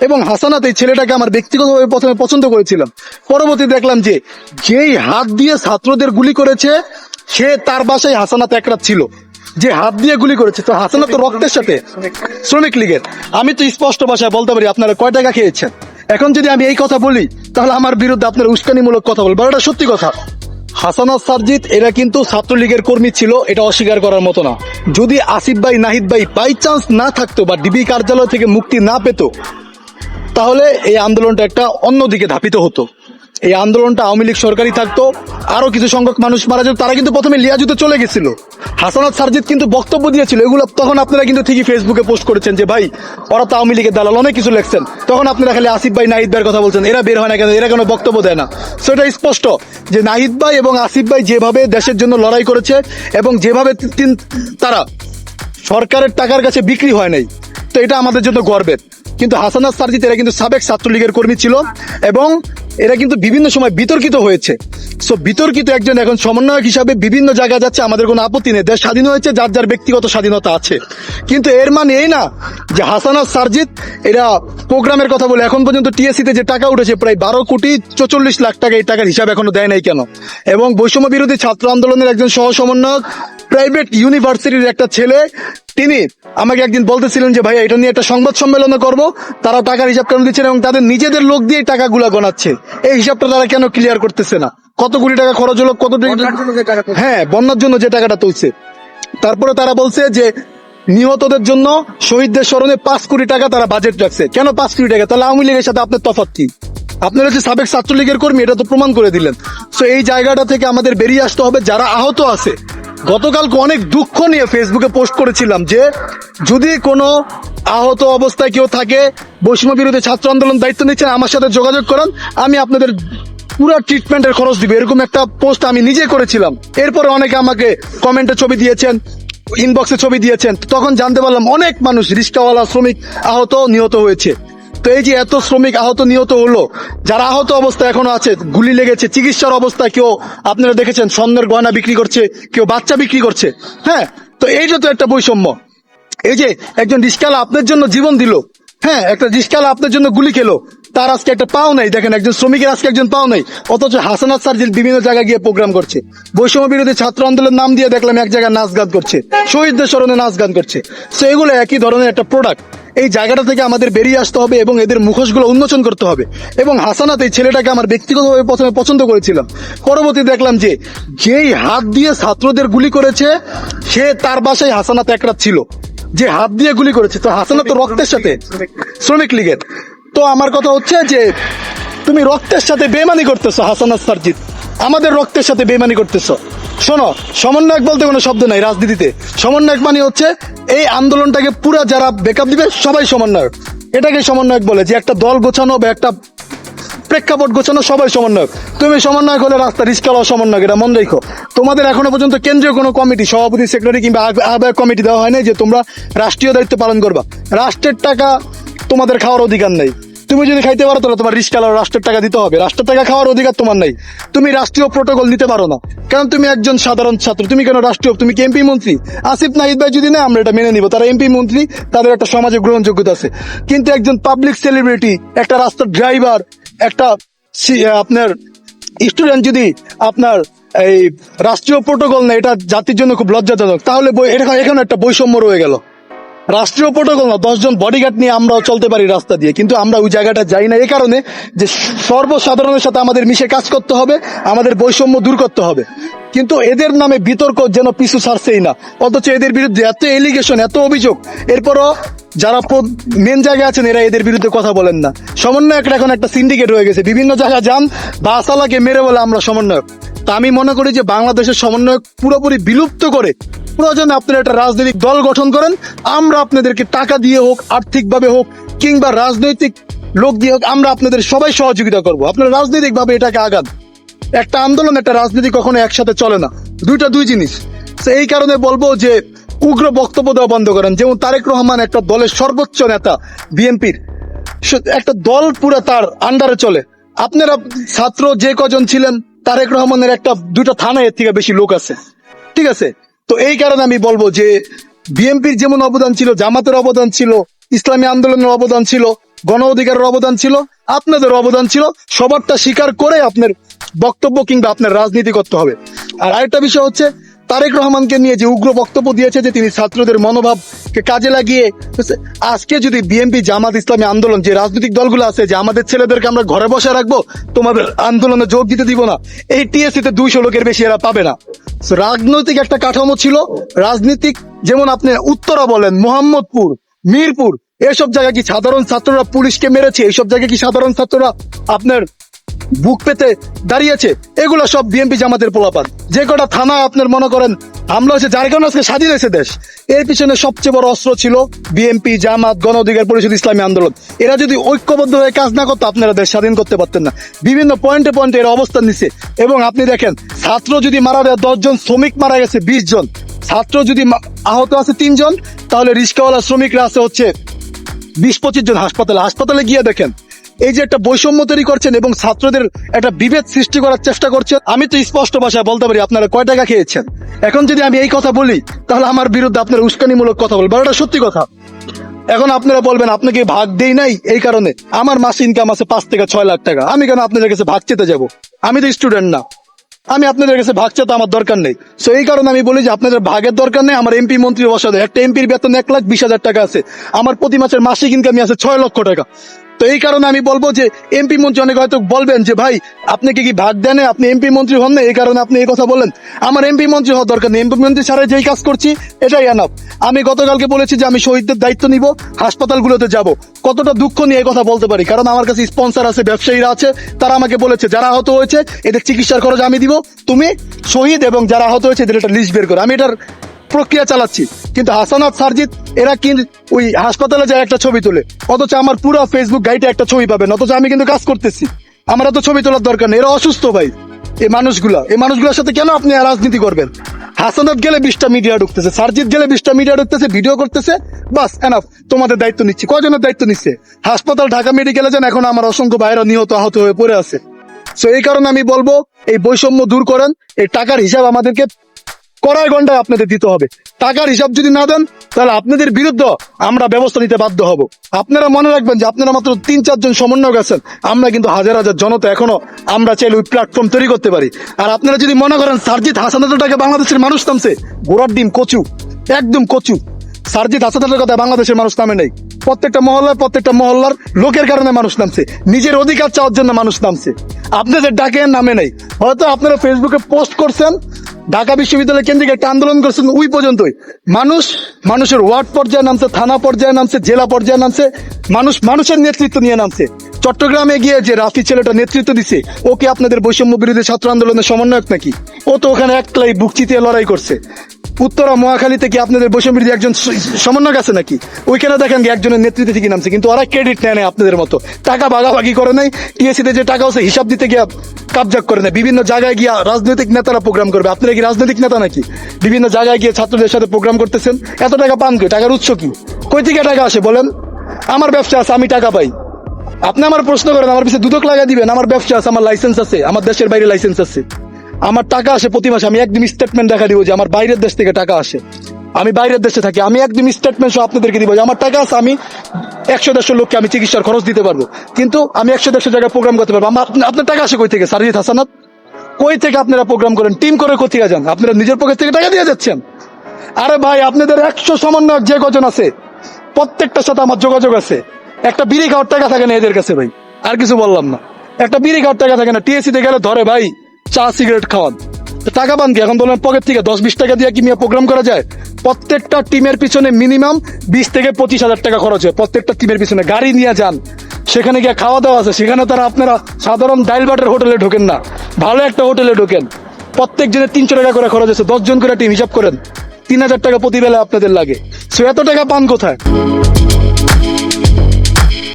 এবং হাসানাত এই ছেলেটাকে আমার ব্যক্তিগতভাবে প্রথমে পছন্দ করেছিলাম। পরবর্তী দেখলাম যে, যেই হাত দিয়ে ছাত্রদের গুলি করেছে, সে তার বাসায় হাসানাত একরাত ছিল। যে হাত দিয়ে গুলি করেছে, তো হাসানাত তো রক্তের সাথে শ্রমিক লীগের। আমি তো স্পষ্ট ভাষায় বলতে পারি, আপনারা কয় টাকা খেয়েছেন? এখন যদি আমি এই কথা বলি, তাহলে আমার বিরুদ্ধে আপনার উস্কানিমূলক কথা বলব এটা সত্যি কথা। হাসানাত, সারজিৎ, এরা কিন্তু ছাত্রলীগের কর্মী ছিল, এটা অস্বীকার করার মতো না। যদি আসিফ ভাই, নাহিদ ভাই বাই চান্স না থাকতো বা ডিবি কার্যালয় থেকে মুক্তি না পেত তাহলে এই আন্দোলনটা একটা অন্যদিকে ধাপিত হতো। এই আন্দোলনটা আওয়ামী লীগ সরকারই থাকতো আরও কিছু সংখ্যক মানুষ মারা যেত, তারা কিন্তু প্রথমে লিয়াজুতে চলে গেছিল। হাসানাত সারজিৎ কিন্তু বক্তব্য দিয়েছিল, এগুলো তখন আপনারা কিন্তু ঠিকই ফেসবুকে পোস্ট করেছেন যে, ভাই, ওরা তো আওয়ামী লীগের দালাল, অনেক কিছু লেখছেন। তখন আপনারা খালি আসিফ ভাই, নাহিদ ভাইয়ের কথা বলছেন, এরা বের হয় না কেন? এরা কোনো বক্তব্য দেয় না। সো এটা স্পষ্ট যে, নাহিদ ভাই এবং আসিফ ভাই যেভাবে দেশের জন্য লড়াই করেছে এবং যেভাবে তারা সরকারের টাকার কাছে বিক্রি হয় নাই তো এটা আমাদের জন্য গর্বের। কিন্তু হাসানা সার্জিত, এরা কিন্তু সাবেক ছাত্রলীগের কর্মী ছিল এবং এরা কিন্তু বিভিন্ন সময় বিতর্কিত হয়েছে। সো বিতর্কিত একজন এখন সমন্বয়ক হিসাবে বিভিন্ন জায়গায় যাচ্ছে, আমাদের কোনো আপত্তি নেই। দেশ স্বাধীন হয়েছে, যার যার ব্যক্তিগত স্বাধীনতা আছে। কিন্তু এর মানে এই না যে হাসানা সারজিৎ এরা প্রোগ্রামের কথা বলে এখন পর্যন্ত টিএসসি তে যে টাকা উঠেছে প্রায় বারো কোটি চৌচল্লিশ লাখ টাকা এই টাকার হিসাব এখনও দেয় নাই কেন? এবং বৈষম্য বিরোধী ছাত্র আন্দোলনের একজন সহ সমন্বয়ক প্রাইভেট ইউনিভার্সিটির একটা ছেলে তিনি আমাকে একদিন বলতেছিলেন যে ভাই এটা নিয়ে একটা সংবাদ সম্মেলন করব তারা টাকার হিসাব কেন দিচ্ছেন এবং তাদের নিজেদের লোক দিয়ে এই টাকাগুলো গণাচ্ছে? এই হিসাবটা তারা কেন ক্লিয়ার করতেছে না? কত কোটি টাকা খরচ হলো কত হ্যাঁ বন্যার জন্য যে টাকাটা তুলছে। তারপরে তারা বলছে যে নিহতদের জন্য শহীদদের স্মরণে পাঁচ কোটি টাকা তারা বাজেট রাখছে। কেন পাঁচ কোটি টাকা? তাহলে আওয়ামী লীগের সাথে আপনার তফাৎ কি? আপনারা যে সাবেক ছাত্রলীগের কর্মী, এটা তো প্রমাণ করে দিলেন। তো এই জায়গাটা থেকে আমাদের বেরিয়ে আসতে হবে, যারা আহত আছে। গতকালকে অনেক দুঃখ নিয়ে ফেসবুকে পোস্ট করেছিলাম যে, যদি কোনো আহত অবস্থায় কেউ থাকে, বৈষম্য বিরোধী ছাত্র আন্দোলন দায়িত্ব নিচ্ছেন, আমার সাথে যোগাযোগ করেন, আমি আপনাদের পুরো ট্রিটমেন্টের খরচ দিবে। এরকম একটা পোস্ট আমি নিজে করেছিলাম। এরপরে অনেকে আমাকে কমেন্টে ছবি দিয়েছেন ইনবক্সে ছবি দিয়েছেন তখন জানতে পারলাম অনেক মানুষ রিক্সাওয়ালা শ্রমিক আহত, নিহত হয়েছে। তো এই যে এত শ্রমিক আহত, নিহত হলো, যারা আহত অবস্থা এখনও আছে, গুলি লেগেছে, চিকিৎসার অবস্থা কেউ, আপনারা দেখেছেন, স্বর্ণের গয়না বিক্রি করছে, কেউ বাচ্চা বিক্রি করছে হ্যাঁ? তো এইটা তো একটা বৈষম্য। এই যে একজন রিস্কালা আপনার জন্য জীবন দিল হ্যাঁ? একটা রিস্কালা আপনার জন্য গুলি খেলো তার আজকে একটা পাও নাই, দেখেন একজন শ্রমিকের আজকে একজন পাও নাই। অথচ হাসানাত সার্জিল বিভিন্ন জায়গায় গিয়ে প্রোগ্রাম করছে। বৈষম্য বিরোধী ছাত্র আন্দোলন নাম দিয়ে দেখলাম এক জায়গায় নাচ গান করছে, শহীদদের স্মরণে নাচ গান করছে। তো এগুলো একই ধরনের একটা প্রোডাক্ট এই জায়গাটা থেকে আমাদের বেরিয়ে আসতে হবে এবং এদের মুখোশগুলো উন্মোচন করতে হবে। এবং হাসানাত এই ছেলেটাকে আমার ব্যক্তিগতভাবে প্রথমে পছন্দ করেছিলাম। পরবর্তী দেখলাম যে যেই হাত দিয়ে ছাত্রদের গুলি করেছে, সে তার বাসায় হাসানাত একরাত ছিল। যে হাত দিয়ে গুলি করেছে, তো হাসানাত রক্তের সাথে। শ্রমিক লীগের। তো আমার কথা হচ্ছে যে তুমি রক্তের সাথে বেমানি করতেছো হাসানাত সারজিৎ আমাদের রক্তের সাথে বেমানি করতেছো। শোনো সমন্বয়ক বলতে কোনো শব্দ নাই রাজনীতিতে। সমন্বয়ক মানে হচ্ছে এই আন্দোলনটাকে পুরো যারা বেকআপ দিবে, সবাই সমন্বয়ক এটাকে সমন্বয়ক বলে যে একটা দল গোছানো বা একটা প্রেক্ষাপট গোছানো সবাই সমন্বয়ক তুমি সমন্বয়ক হলে রাস্তা রিস্কাল সমন্বয়ক এটা মনে রেখো। তোমাদের এখনও পর্যন্ত কেন্দ্রীয় কোনো কমিটি, সভাপতি সেক্রেটারি কিংবা আহ্বা- আহ্বায়ক কমিটি দেওয়া হয় নাই যে তোমরা রাষ্ট্রীয় দায়িত্ব পালন করবা। রাষ্ট্রের টাকা তোমাদের খাওয়ার অধিকার নেই। তুমি যদি খাইতে পারো, তাহলে তোমার রিস্ক আলো রাষ্ট্রের টাকা দিতে হবে। রাষ্ট্রের টাকা খাওয়ার অধিকার তোমার নাই। তুমি রাষ্ট্রীয় প্রোটোকল নিতে পারো না। কারণ তুমি একজন সাধারণ ছাত্র। তুমি কেন রাষ্ট্রীয়? তুমি কি এমপি মন্ত্রী? আসিফ নাহিদ ভাই যদি না আমরা এটা মেনে নিব। তারা এমপি মন্ত্রী, তাদের একটা সমাজে গ্রহণযোগ্যতা আছে। কিন্তু একজন পাবলিক সেলিব্রিটি একটা রাস্তার ড্রাইভার একটা আপনার স্টুডেন্ট যদি আপনার এই রাষ্ট্রীয় প্রোটোকল না এটা জাতির জন্য খুব লজ্জাজনক। তাহলে এখানে একটা বৈষম্য রয়ে গেল। রাষ্ট্রীয় প্রোটোকল না, দশজন বডিগার্ড নিয়ে আমরাও চলতে পারি রাস্তা দিয়ে। কিন্তু আমরা ওই জায়গাটা যাই না। এই কারণে যে সর্বসাধারণের সাথে আমাদের মিশে কাজ করতে হবে, আমাদের বৈষম্য দূর করতে হবে। কিন্তু এদের নামে বিতর্ক যেন পিছু ছাড়ছেই না। অথচ এদের বিরুদ্ধে এত এলিগেশন এত অভিযোগ। এরপরও যারা মেন জায়গায় আছেন, এরা এদের বিরুদ্ধে কথা বলেন না। সমন্বয়ক এখন একটা সিন্ডিকেট হয়ে গেছে। বিভিন্ন জায়গায় যান, বাসালাকে মেরে বলে আমরা সমন্বয়ক। তা আমি মনে করি যে বাংলাদেশের সমন্বয়ক পুরোপুরি বিলুপ্ত করে প্রয়োজনে আপনারা একটা রাজনৈতিক দল গঠন করেন। আমরা আপনাদেরকে টাকা দিয়ে হোক, আর্থিকভাবে হোক, কিংবা রাজনৈতিক লোক দিয়ে হোক, আমরা আপনাদের সবাই সহযোগিতা করব। আপনারা রাজনৈতিক ভাবে এটাকে আগান। একটা আন্দোলন, একটা রাজনীতি কখনো একসাথে চলে না। দুইটা, দুই জিনিস। তো এই কারণে বলব যে, উগ্র বক্তব্য দেওয়া বন্ধ করেন। যেমন তারেক রহমান একটা দলের সর্বোচ্চ নেতা বিএনপির। একটা দল পুরো তার আন্ডারে চলে। আপনারা ছাত্র যে কজন ছিলেন, তারেক রহমানের একটা, দুইটা থানায় এর থেকে বেশি লোক আছে। ঠিক আছে? তো এই কারণে আমি বলব যে বিএনপির যেমন অবদান ছিল, জামাতের অবদান ছিল, ইসলামী আন্দোলনের অবদান ছিল, গণ অধিকারের অবদান ছিল, আপনাদের অবদান ছিল, সবারটা স্বীকার করে আপনার বক্তব্য কিংবা আপনার রাজনীতি করতে হবে। আর আরেকটা বিষয় হচ্ছে, তারেক রহমানকে নিয়ে যে উগ্র বক্তব্য দিয়েছে যে তিনি ছাত্রদের মনোভাবকে কাজে লাগিয়ে, আজকে যদি বিএনপি, জামাত, ইসলামী আন্দোলন যে রাজনৈতিক দলগুলো আছে, যে আমাদের ছেলেদেরকে আমরা ঘরে বসে রাখব, তোমাদের আন্দোলনে যোগ দিতে দিব না। এই টিএসসি তে দুইশো লোকের বেশি এরা পাবে না। রাজনৈতিক একটা কাঠামো ছিল। রাজনীতিক যেমন আপনি উত্তরা বলেন, মোহাম্মদপুর, মিরপুর, এসব জায়গায় কি সাধারণ ছাত্ররা পুলিশকে মেরেছে? এইসব জায়গায় কি সাধারণ ছাত্ররা আপনার বুক পেতে দাঁড়িয়েছে। এগুলো সব বিএনপি জামাতের পোলাপান। যে কটা থানা আপনার মনে করেন হামলা হয়েছে যার কারণে আজকে স্বাধীন হয়েছে দেশ। এর পিছনে সবচেয়ে বড় অস্ত্র ছিল বিএনপি জামাত, গণ অধিকার পরিষদ, ইসলামী আন্দোলন। এরা যদি ঐক্যবদ্ধ হয়ে কাজ না করতো, আপনারা দেশ স্বাধীন করতে পারতেন না। বিভিন্ন পয়েন্টে পয়েন্টে এরা অবস্থান নিচ্ছে এবং আপনি দেখেন, ছাত্র যদি মারা যায়, দশজন শ্রমিক মারা গেছে, বিশ জন। ছাত্র যদি আহত আছে তিনজন, তাহলে রিস্কাওয়ালা শ্রমিকরা আছে হচ্ছে বিশ পঁচিশ জন হাসপাতালে। হাসপাতালে গিয়ে দেখেন এই যে একটা বৈষম্য তৈরি করছেন এবং ছাত্রদের একটা বিভেদ সৃষ্টি করার চেষ্টা করছেন, আমি তো স্পষ্ট ভাষায় বলতে পারি আপনারা কয় টাকা খেয়েছেন? এখন যদি আমি এই কথা বলি, তাহলে আমার বিরুদ্ধে আপনার উস্কানিমূলক কথা বলবেন। এটা সত্যি কথা। এখন আপনারা বলবেন, আপনাকে ভাগ দেই নাই? এই কারণে আমার মাসে ইনকাম আছে পাঁচ থেকে ছয় লাখ টাকা। আমি কেন আপনাদের কাছে ভাগ চেতে যাব? আমি তো স্টুডেন্ট না। আমি আপনাদের কাছে ভাগ চাতে আমার দরকার নেই। সো এই কারণে আমি বলি যে, আপনাদের ভাগের দরকার নেই। আমার এমপি মন্ত্রী বসা দেয় একটা এমপির বেতন এক লাখ বিশ হাজার টাকা আছে। আমার প্রতি মাসের মাসিক ইনকামই আছে ছয় লক্ষ টাকা। তো এই কারণে আমি বলব যে এমপি মন্ত্রী অনেক হয়তো বলবেন যে, ভাই আপনাকে কি ভাগ দেন আপনি এমপি মন্ত্রী হন না? এই কারণে আপনি এই কথা বলেন আমার এমপি মন্ত্রী হওয়ার দরকার নেই। এমপি মন্ত্রী ছাড়া যেই কাজ করছি, এটাই এনাফ আমি গতকালকে বলেছি যে, আমি শহীদদের দায়িত্ব নিব, হাসপাতালগুলোতে যাব। কতটা দুঃখ নিয়ে এই কথা বলতে পারি? কারণ আমার কাছে স্পন্সর আছে, ব্যবসায়ীরা আছে। তারা আমাকে বলেছে, যারা আহত হয়েছে, এদের চিকিৎসার খরচ আমি দিব। তুমি শহীদ এবং যারা আহত হয়েছে, এদের একটা লিস্ট বের করো। আমি এটার প্রক্রিয়া চালাচ্ছি। কিন্তু হাসানাত সারজিৎ, এরা কি ওই হাসপাতালে যায় একটা ছবি তোলে? অথচ আমার পুরো ফেসবুক গাইডে একটা ছবি পাবেন, অথচ আমি কিন্তু কাজ করতেছি। আমার এত ছবি তোলার দরকার নেই, এরা অসুস্থ ভাই। এই মানুষগুলা, এই মানুষগুলোর সাথে কেন আপনি রাজনীতি করবেন? হাসানাত গেলে বিশটা মিডিয়া ঢুকতেছে, সারজিৎ গেলে বিশটা মিডিয়া ঢুকতেছে ভিডিও করতেছে, বাস এনাফ তোমাদের দায়িত্ব নিচ্ছি। কজনের দায়িত্ব নিচ্ছে? হাসপাতাল, ঢাকা মেডিকেলে যান এখন আমার অসংখ্য বাইরে নিহত, আহত হয়ে পড়ে আছে। সো এই কারণে আমি বলব, এই বৈষম্য দূর করেন, এই টাকার হিসাব আমাদেরকে কড়াই ঘন্টায় আপনাদের দিতে হবে। টাকার হিসাব যদি না দেন, তাহলে আপনাদের বিরুদ্ধে আমরা ব্যবস্থা নিতে বাধ্য হব। আপনারা মনে রাখবেন যে আপনারা মাত্র তিন চারজন সমন্বয়ক আছেন। আমরা কিন্তু হাজার হাজার জনতা এখনও আমরা চাইলে ওই প্ল্যাটফর্ম তৈরি করতে পারি। আর আপনারা যদি মনে করেন সারজিৎ হাসানাতের টাকা বাংলাদেশের মানুষ নামছে, গোড়ার ডিম কচু, একদম কচু। সারজিৎ হাসানাতের কথা বাংলাদেশের মানুষ নামে নেই। প্রত্যেকটা মহল্লায়, প্রত্যেকটা মহল্লার লোকের কারণে মানুষ নামছে। নিজের অধিকার চাওয়ার জন্য মানুষ নামছে। আপনাদের ডাকে নামে নেই। হয়তো আপনারা ফেসবুকে পোস্ট করছেন ঢাকা বিশ্ববিদ্যালয় কেন্দ্রিক একটা আন্দোলন করছেন ওই পর্যন্তই। মানুষ, মানুষের ওয়ার্ড পর্যায়ে নামছে, থানা পর্যায়ে নামছে, জেলা পর্যায়ে নামছে, মানুষ, মানুষের নেতৃত্ব নিয়ে নামছে। চট্টগ্রামে গিয়ে যে রাফি ছেলেটা নেতৃত্ব দিছে, ও কি আপনাদের বৈষম্য বিরোধী ছাত্র আন্দোলনের সমন্বয়ক নাকি? ও তো ওখানে একলাই বুকচিতে লড়াই করছে। উত্তরা মহাখালী থেকে আপনাদের বৈষম্য একজন সমন্বয়ক আছে নাকি? ওইখানে দেখেন কি একজনের নেতৃত্বে থেকে নামছে, কিন্তু ওরা ক্রেডিট নেয় না আপনাদের মতো। টাকা ভাগাভাগি করে নাই টিএসিতে যে টাকা আছে হিসাব দিতে গিয়ে কাবজাক করে নেয়। বিভিন্ন জায়গায় গিয়ে রাজনৈতিক নেতারা প্রোগ্রাম করবে। আপনারা কি রাজনৈতিক নেতা নাকি? বিভিন্ন জায়গায় গিয়ে ছাত্রদের সাথে প্রোগ্রাম করতেছেন। এত টাকা পান কি টাকার উৎস কি? কই থেকে টাকা আসে বলেন? আমার ব্যবসা আছে, আমি টাকা পাই। আপনি আমার প্রশ্ন করেন, আমার পিছিয়ে দুদক লাগাই দিবেন, আমার ব্যবসা আছে, আমার লাইসেন্স আছে, আমার দেশের বাইরে লাইসেন্স আছে। আমার টাকা আসে প্রতি মাসে, আমি একদম স্টেটমেন্ট দেখা দিব যে আমার বাইরের দেশ থেকে টাকা আসে। আমি বাইরের দেশে থাকি, আমি একদম স্টেটমেন্ট সহ আপনাদেরকে দিব যে আমার টাকা আছে, আমি একশো দেড়শো লোককে আমি চিকিৎসার খরচ দিতে পারব। কিন্তু আমি একশো দেড়শো জায়গায় প্রোগ্রাম করতে পারব। আপনার টাকা আসে কই থেকে সারজিৎ হাসানাত? কই থেকে আপনারা প্রোগ্রাম করেন? টিম করে কোথায় যান। আপনারা নিজের পকেট থেকে টাকা দিয়ে যাচ্ছেন। আরে ভাই, আপনাদের একশো সমন্বয়ক যে কজন আছে, প্রত্যেকটার সাথে আমার যোগাযোগ আছে। একটা বিড়ি খাওয়ার টাকা থাকে না এদের কাছে ভাই, আর কিছু বললাম না। একটা বিড়ি খাওয়ার টাকা থাকে না। টিএসসি তে গেলে ধরে ভাই চা, সিগারেট খাওয়ান। টাকা পান কি? এখন বলেন পকেট থেকে দশ, বিশ টাকা দিয়ে কি নিয়ে প্রোগ্রাম করা যায়? প্রত্যেকটা টিমের পিছনে মিনিমাম বিশ থেকে পঁচিশ হাজার টাকা খরচ হয়, প্রত্যেকটা টিমের পিছনে। গাড়ি নিয়ে যান, সেখানে গিয়ে খাওয়া দাওয়া আছে। সেখানে তারা আপনারা সাধারণ ডাইল বাটের হোটেলে ঢোকেন না, ভালো একটা হোটেলে ঢোকেন। প্রত্যেক জনের তিনশো টাকা করে খরচ আছে দশজন করে টিম হিসাব করেন। তিন হাজার টাকা প্রতি বেলা আপনাদের লাগে। সো এত টাকা পান কোথায়?